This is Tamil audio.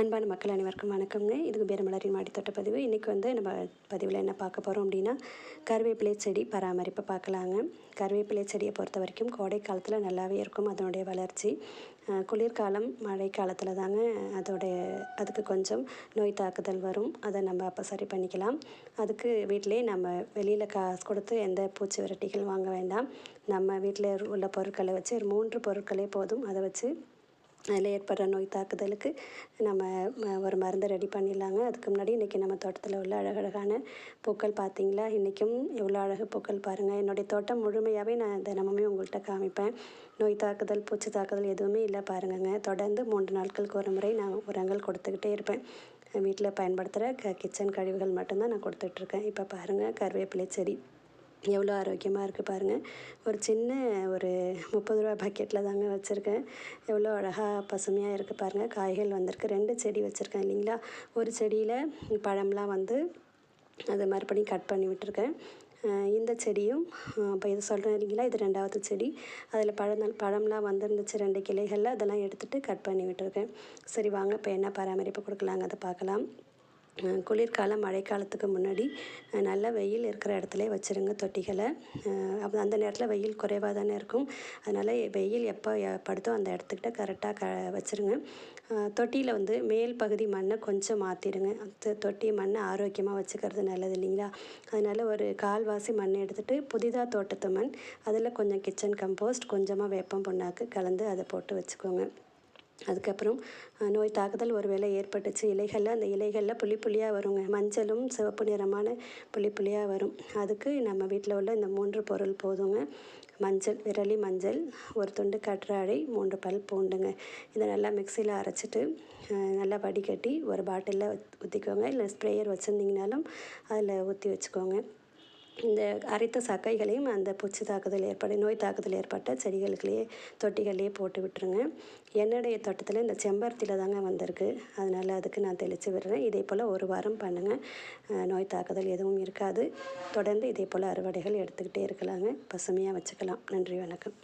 அன்பான மக்கள் அனைவருக்கும் வணக்கம்ங்க. இதுக்கு பேரமலரின் மாடித்தோட்ட பதிவு. இன்றைக்கி வந்து நம்ம பதிவில் என்ன பார்க்க போகிறோம் அப்படின்னா கருவேப்பிலை செடி பராமரிப்பை பார்க்கலாங்க. கருவேப்பிலை செடியை பொறுத்த வரைக்கும் கோடை காலத்தில் நல்லாவே இருக்கும். அதனுடைய வளர்ச்சி குளிர்காலம் மழை காலத்தில் தாங்க அதோடைய அதுக்கு கொஞ்சம் நோய் தாக்குதல் வரும். அதை நம்ம அப்போ சரி பண்ணிக்கலாம். அதுக்கு வீட்டிலே நம்ம வெளியில் காசு கொடுத்து எந்த பூச்சி விரட்டிகள் வாங்க வேண்டாம். நம்ம வீட்டில் உள்ள பொருட்களை வச்சு ஒரு மூன்று பொருட்களே போதும். அதை வச்சு அதில் ஏற்படுற நோய் தாக்குதலுக்கு நம்ம ஒரு மருந்து ரெடி பண்ணிடலாங்க. அதுக்கு முன்னாடி இன்றைக்கி நம்ம தோட்டத்தில் உள்ள அழகழகான பூக்கள் பார்த்தீங்களா? இன்றைக்கும் எவ்வளோ அழகு பூக்கள் பாருங்கள் என்னுடைய தோட்டம் முழுமையாகவே நான் தினமுமே உங்கள்கிட்ட காமிப்பேன். நோய் தாக்குதல் பூச்சி தாக்குதல் எதுவுமே இல்லை பாருங்கங்க. தொடர்ந்து மூன்று நாட்களுக்கு ஒரு முறை நான் உரங்கள் கொடுத்துக்கிட்டே இருப்பேன். வீட்டில் பயன்படுத்துகிற க கிச்சன் கழிவுகள் மட்டும்தான் நான் கொடுத்துட்ருக்கேன். இப்போ பாருங்கள் கருவேப்பிலை செடி. எவ்வளோ ஆரோக்கியமாக இருக்குது பாருங்கள் ஒரு சின்ன ஒரு முப்பது ரூபா பக்கெட்டில் தாங்க வச்சுருக்கேன். எவ்வளோ அழகாக பசுமையாக இருக்குது பாருங்கள் காய்கள் வந்திருக்கு. ரெண்டு செடி வச்சுருக்கேன் இல்லைங்களா? ஒரு செடியில் பழம்லாம் வந்து அதை மறுபடியும் கட் பண்ணி விட்டுருக்கேன். இந்த செடியும் இப்போ இது சொல்கிறேன் இல்லைங்களா? இது ரெண்டாவது செடி. அதில் பழம் பழம்லாம் வந்துருந்துச்சு ரெண்டு கிளைகளில். அதெல்லாம் எடுத்துகிட்டு கட் பண்ணி விட்டுருக்கேன். சரி வாங்க இப்போ என்ன பராமரிப்பு கொடுக்கலாங்க? அதை பார்க்கலாம். குளிர்காலம் மழைக்காலத்துக்கு முன்னாடி நல்லா நல்ல வெயில் இருக்கிற இடத்துல வச்சுருங்க தொட்டிகளை. அந்த நேரத்தில் வெயில் குறைவாக தானே இருக்கும். அதனால் வெயில் எப்போ படுத்தோ படுதோ அந்த இடத்துக்கிட்ட கரெக்டாக க வச்சுருங்க. தொட்டியில் வந்து மேல் பகுதி மண்ணை கொஞ்சம் மாற்றிடுங்க தொட்டி மண்ணை ஆரோக்கியமாக வச்சுக்கிறது நல்லது இல்லைங்களா? அதனால் ஒரு கால்வாசி மண்ணை எடுத்துகிட்டு புதிதாக தோட்டத்து மண் அதில் கொஞ்சம் கிச்சன் கம்போஸ்ட் கொஞ்சமாக வேப்பம் புண்ணாக்கு கலந்து அதை போட்டு வச்சுக்கோங்க. அதுக்கப்புறம் நோய் தாக்குதல் ஒரு வேளை ஏற்பட்டுச்சு. இலைகளில் அந்த இலைகளில் புள்ளி புள்ளியாக வருங்க. மஞ்சளும் சிவப்பு நிறமான புள்ளி புள்ளியாக வரும். அதுக்கு நம்ம வீட்டில் உள்ள இந்த மூன்று பொருள் போதுங்க. மஞ்சள் விரலி மஞ்சள் ஒரு துண்டு கற்றாழை மூன்று பல் பூண்டுங்க. இதை நல்லா மிக்சியில் அரைச்சிட்டு நல்லா வடிகட்டி ஒரு பாட்டிலில் ஊற்றிக்கோங்க இல்லை ஸ்ப்ரேயர் வச்சுருந்தீங்கனாலும் அதில் ஊற்றி வச்சுக்கோங்க. இந்த அரைத்த சக்கைகளையும் அந்த பூச்சி தாக்குதல் ஏற்பட நோய் தாக்குதல் ஏற்பட்ட செடிகளுக்குள்ளேயே தொட்டிகள்லேயே போட்டு விட்டுருங்க. என்னுடைய தோட்டத்தில் இந்த செம்பருத்தியில் தாங்க வந்திருக்கு. அதனால் அதுக்கு நான் தெளித்து விடுறேன். இதே போல் ஒரு வாரம் பண்ணுங்கள் நோய் தாக்குதல் எதுவும் இருக்காது. தொடர்ந்து இதே போல் அறுவடைகள் எடுத்துக்கிட்டே இருக்கலாங்க. பசுமையாக வச்சுக்கலாம். நன்றி வணக்கம்.